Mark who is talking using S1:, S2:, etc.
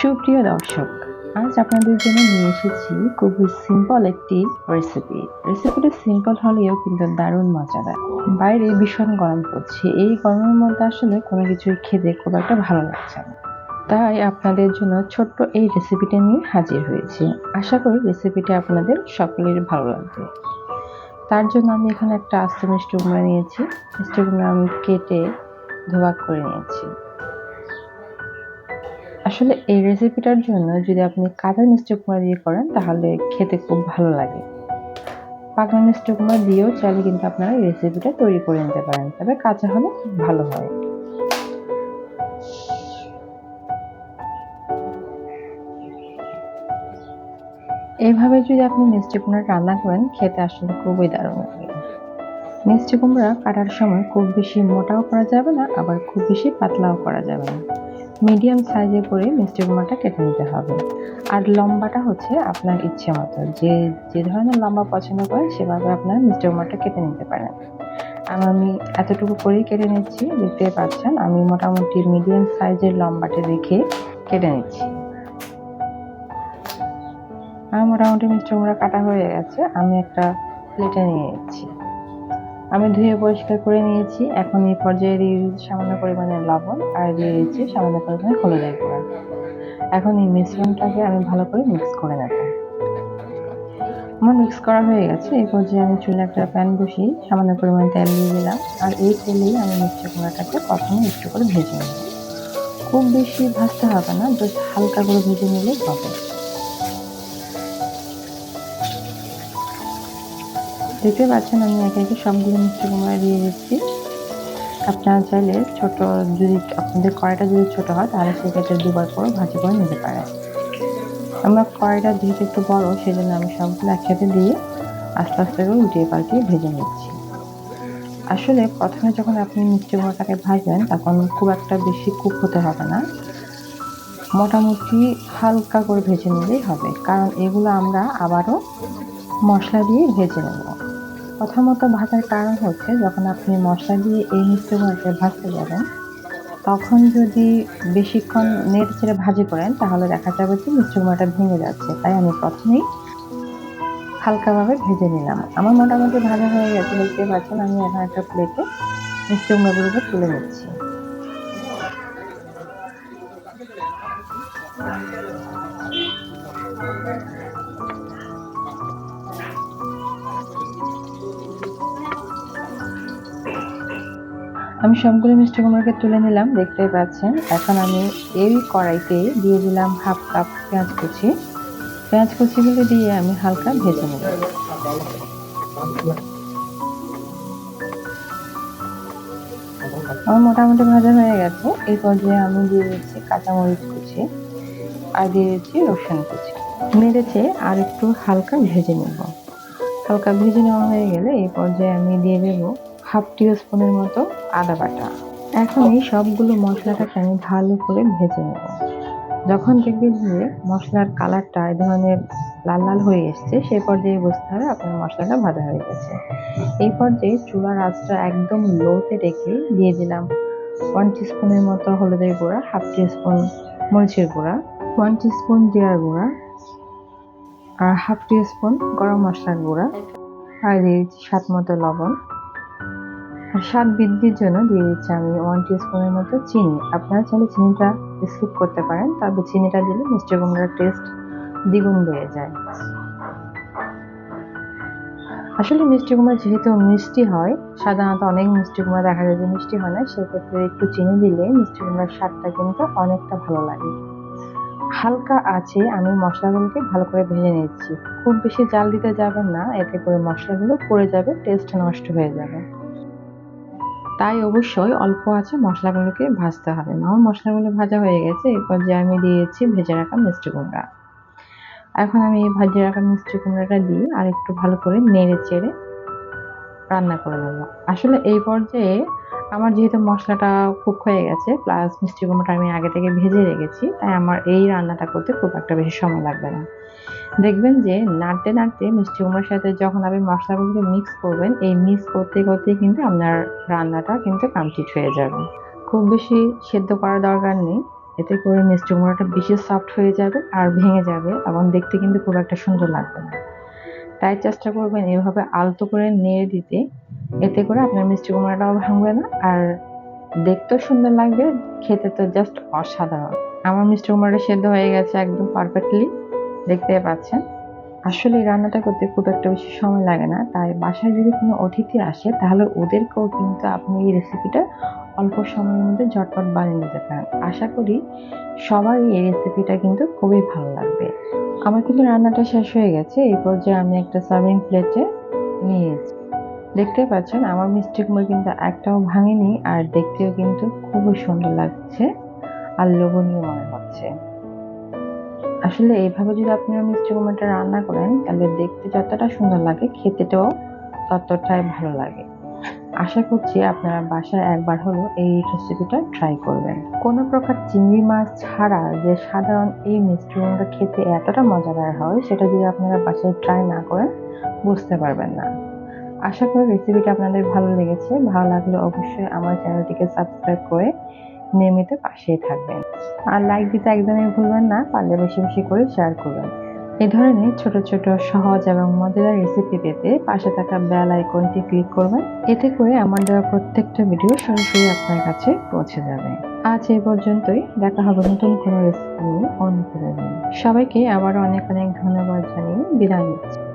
S1: সুপ্রিয় দর্শক, আজ আপনাদের জন্য নিয়ে এসেছি খুবই সিম্পল একটি রেসিপি রেসিপিটা সিম্পল হলেও কিন্তু দারুণ মজাদার। বাইরে ভীষণ গরম পড়ছে। এই গরমের মধ্যে আসলে কোনো কিছুই খেতে খুব একটা ভালো লাগছে না। তাই আপনাদের জন্য ছোট্ট এই রেসিপিটা নিয়ে হাজির হয়েছি। আশা করি রেসিপিটা আপনাদের সকলের ভালো লাগবে। তার জন্য আমি এখানে একটা আস্ত মিষ্টি কুমড়া নিয়েছি। মিষ্টি কুমড়া আমি কেটে ধোয়া করে নিয়েছি। আসলে এই রেসিপিটার জন্য যদি আপনি কাঁচা মিষ্টি কুমড়া দিয়ে করেন, তাহলে খেতে খুব ভালো লাগে। পাকা মিষ্টি কুমড়া দিয়েও চাইলে কিন্তু আপনারা এই রেসিপিটা তৈরি করে নিতে পারেন, তবে কাঁচা হলে ভালো হয়। এইভাবে যদি আপনি মিষ্টি কুমড়া রান্না করেন, খেতে আসলে খুবই দারুণ লাগে। মিষ্টি কুমড়া কাটার সময় খুব বেশি মোটাও করা যাবে না, আবার খুব বেশি পাতলাও করা যাবে না। মিডিয়াম সাইজে করে মিষ্টি কুমড়াটা কেটে নিতে হবে। আর লম্বাটা হচ্ছে আপনার ইচ্ছে মতো। যে যে ধরনের লম্বা পছন্দ করেন সেভাবে আপনার মিষ্টি কুমড়াটা কেটে নিতে পারেন। আমি এতটুকু করেই কেটে নিচ্ছি দেখতে পাচ্ছেন। আমি মোটামুটি মিডিয়াম সাইজের লম্বাটা রেখে কেটে নিচ্ছি। আমার মোটামুটি মিষ্টি কুমড়া কাটা হয়ে গেছে। আমি একটা প্লেটে নিয়ে নিচ্ছি। আমি ধুয়ে পরিষ্কার করে নিয়েছি। এখন এই পর্যায়ে দিয়ে দিচ্ছি সামান্য পরিমাণে লবণ আর দিয়ে সামান্য পরিমাণে হলুদের গুঁড়া। এখন এই মিশ্রণটাকে আমি ভালো করে মিক্স করে নেব। আমার মিক্স করা হয়ে গেছে। এই পর্যায়ে আমি চুলে একটা প্যান বসিয়ে সামান্য পরিমাণে তেল দিয়ে দিলাম। আর এই তেলেই আমি মিষ্টি কুমড়াটাকে প্রথমে একটু করে ভেজে নেব। খুব বেশি ভাজতে হবে না, জাস্ট হালকা করে ভেজে নিলেই হবে। দেখতে পাচ্ছেন, আমি একে একে সবগুলো মিষ্টি কুমড়া দিয়ে দিচ্ছি। আপনারা চাইলে ছোট যদি, আপনাদের কড়াইটা যদি ছোট হয়, তাহলে সেক্ষেত্রে দুবার করে ভাজি করে নিতে পারেন। আমার কড়াইটা যেহেতু একটু বড়, সেজন্য আমি সবগুলো একসাথে দিয়ে আস্তে আস্তে করে উঠিয়ে পাল্টিয়ে ভেজে নিচ্ছি। আসলে প্রথমে যখন আপনি মিষ্টি কুমড়াটাকে ভাজবেন, তখন খুব একটা বেশি কুক হতে হবে না। মোটামুটি হালকা করে ভেজে নিলেই হবে, কারণ এগুলো আমরা আবারও মশলা দিয়ে ভেজে নেব। প্রথমত ভাজার কারণ হচ্ছে, যখন আপনি মশলা দিয়ে এই মিষ্টি কুমড়াকে ভাজতে যাবেন, তখন যদি বেশিক্ষণ নেড়ে ছেড়ে ভাজি করেন, তাহলে দেখা যাবে যে মিষ্টি কুমড়াটা ভেঙে যাচ্ছে। তাই আমি প্রথমেই হালকাভাবে ভেজে নিলাম। আমার মোটামুটি ভাজা হয়ে গেছে দেখতে পাচ্ছেন আমি এখন একটা প্লেটে মিষ্টি কুমড়াগুলোকে তুলে নিচ্ছি। আমি সবগুলো মিষ্টি কুমড়োকে তুলে নিলাম, দেখতেই পাচ্ছেন। এখন আমি এই কড়াইতে দিয়ে দিলাম হাফ কাপ পেঁয়াজ কুচি। পেঁয়াজ কুচিগুলো দিয়ে আমি হালকা ভেজে নেব। আমার মোটামুটি ভাজা হয়ে গেছে। এই পর্যায়ে আমি দিয়ে দিচ্ছি কাঁচামরিচ কুচি আর দিয়ে দিচ্ছি রসুন কুচি। মেরেছে আর একটু হালকা ভেজে নেব। হালকা ভেজে নেওয়া হয়ে গেলে এই পর্যায়ে আমি দিয়ে দেবো হাফ টি স্পুনের মতো আদা বাটা। এখন এই সবগুলো মশলাটাকে আমি ভালো করে ভেজে নেব। যখন দেখবেন যে মশলার কালারটা এই ধরনের লাল লাল হয়ে এসছে সেই পর্যায়ে বুঝতে হবে আপনার মশলাটা ভাজা হয়ে গেছে। এই পর্যায়ে চুলার আঁচটা একদম লোতে রেখে দিয়ে দিলাম ওয়ান স্পুনের মতো হলুদের গুঁড়া, হাফ স্পুন মরিচের গুঁড়া, ওয়ান স্পুন জিরার গুঁড়া আর হাফ স্পুন গরম মশলার গুঁড়া আর দিয়ে দিচ্ছি স্বাদ মতো লবণ। স্বাদ বৃদ্ধির জন্য দিয়ে দিচ্ছি আমি ওয়ান স্পুনের মতো চিনি। আপনারা চাইলে চিনিটা স্কিপ করতে পারেন। তবে চিনিটা দিলে মিষ্টি কুমড়ার টেস্ট দ্বিগুণ বেড়ে যায়। আসলে মিষ্টি কুমড়া যেহেতু মিষ্টি হয়, সাধারণত অনেক মিষ্টি কুমড়া দেখা যায় যে মিষ্টি হয় না, সেক্ষেত্রে একটু চিনি দিলে মিষ্টি কুমড়ার স্বাদটা কিন্তু অনেকটা ভালো লাগে। হালকা আছে, আমি মশলাগুলোকে ভালো করে ভেজে নিচ্ছি। খুব বেশি জাল দিতে যাবেন না, এতে করে মশলাগুলো পড়ে যাবে টেস্ট নষ্ট হয়ে যাবে। তাই অবশ্যই অল্প আছে মশলাগুলোকে ভাজতে হবে। আমার মশলাগুলো ভাজা হয়ে গেছে, এরপর যে আমি দিয়েছি ভেজে রাখা মিষ্টি কুমড়া। এখন আমি এই ভাজে রাখা মিষ্টি কুমড়াটা দিয়ে আর একটু ভালো করে নেড়ে চেড়ে রান্না করে নেব। আসলে এই পর্যায়ে আমার যেহেতু মশলাটা কুক হয়ে গেছে প্লাস মিষ্টি কুমড়োটা আমি আগে থেকে ভেজে রেখেছি, তাই আমার এই রান্নাটা করতে খুব একটা বেশি সময় লাগবে না। দেখবেন যে নাড়তে নাড়তে মিষ্টি কুমড়োর সাথে যখন আপনি মশলাগুলোকে মিক্স করবেন, এই মিক্স করতে করতে কিন্তু আপনার রান্নাটা কিন্তু কমপ্লিট হয়ে যাবে। খুব বেশি সেদ্ধ করার দরকার নেই, এতে করে মিষ্টি কুমড়োটা বেশি সফট হয়ে যাবে আর ভেঙে যাবে এবং দেখতে কিন্তু খুব একটা সুন্দর লাগবে না। তাই চেষ্টা করবেন এভাবে আলতো করে নেড়ে দিতে এতে করে আপনার মিষ্টি কুমড়াটাও ভাঙবে না আর দেখতেও সুন্দর লাগবে, খেতে তো জাস্ট অসাধারণ। আমার মিষ্টি কুমড়াটা সেদ্ধ হয়ে গেছে একদম পারফেক্টলি দেখতে পাচ্ছেন। আসলে রান্নাটা করতে খুব একটা বেশি সময় লাগে না, তাই বাসায় যদি কোনো অতিথি আসে, তাহলে ওদেরকেও কিন্তু আপনি এই রেসিপিটা অল্প সময়ের মধ্যে ঝটপট বানিয়ে নিতে পারেন। আশা করি সবার এই রেসিপিটা কিন্তু খুবই ভালো লাগবে। আমার কিন্তু রান্নাটা শেষ হয়ে গেছে, এই পর্যায়ে আমি একটা সার্ভিং প্লেটে নিয়েছি দেখতে পাচ্ছেন, আমার মিষ্টি কুমড়ো কিন্তু একটাও ভাঙেনি আর দেখতেও কিন্তু খুবই সুন্দর লাগছে আর লোভনীয় মনে হচ্ছে। আসলে এইভাবে যদি আপনারা মিষ্টি কুমড়োটা রান্না করেন, তাহলে দেখতে যতটা সুন্দর লাগে, খেতেটাও ততটাই ভালো লাগে। আশা করছি আপনারা বাসায় একবার হলো এই রেসিপিটা ট্রাই করবেন। কোনো প্রকার চিংড়ি মাছ ছাড়া যে সাধারণ এই মিষ্টি কুমড়োটা খেতে এতটা মজাদার হয়, সেটা যদি আপনারা বাসায় ট্রাই না করেন, বুঝতে পারবেন না। আশা করি রেসিপিটা আপনাদের ভালো লেগেছে। ভালো লাগলে অবশ্যই আমার চ্যানেলটিকে সাবস্ক্রাইব করে নিয়মিত পাশেই থাকবেন। আর লাইক দিতে একদমই ভুলবেন না, পারলে বেশি বেশি করে শেয়ার করবেন। এ ধরনের ছোট ছোট সহজ এবং মজাদার রেসিপি পেতে পাশে থাকা বেল আইকনটি ক্লিক করবেন। এতে করে আমার দেওয়া প্রত্যেকটা ভিডিও সরাসরি আপনার কাছে পৌঁছে যাবে। আজ এই পর্যন্তই। দেখা হবে নতুন কোনো রেসিপি নিয়ে। অন্য সবাইকে আবারও অনেক অনেক ধন্যবাদ জানিয়ে বিদায় নিচ্ছি।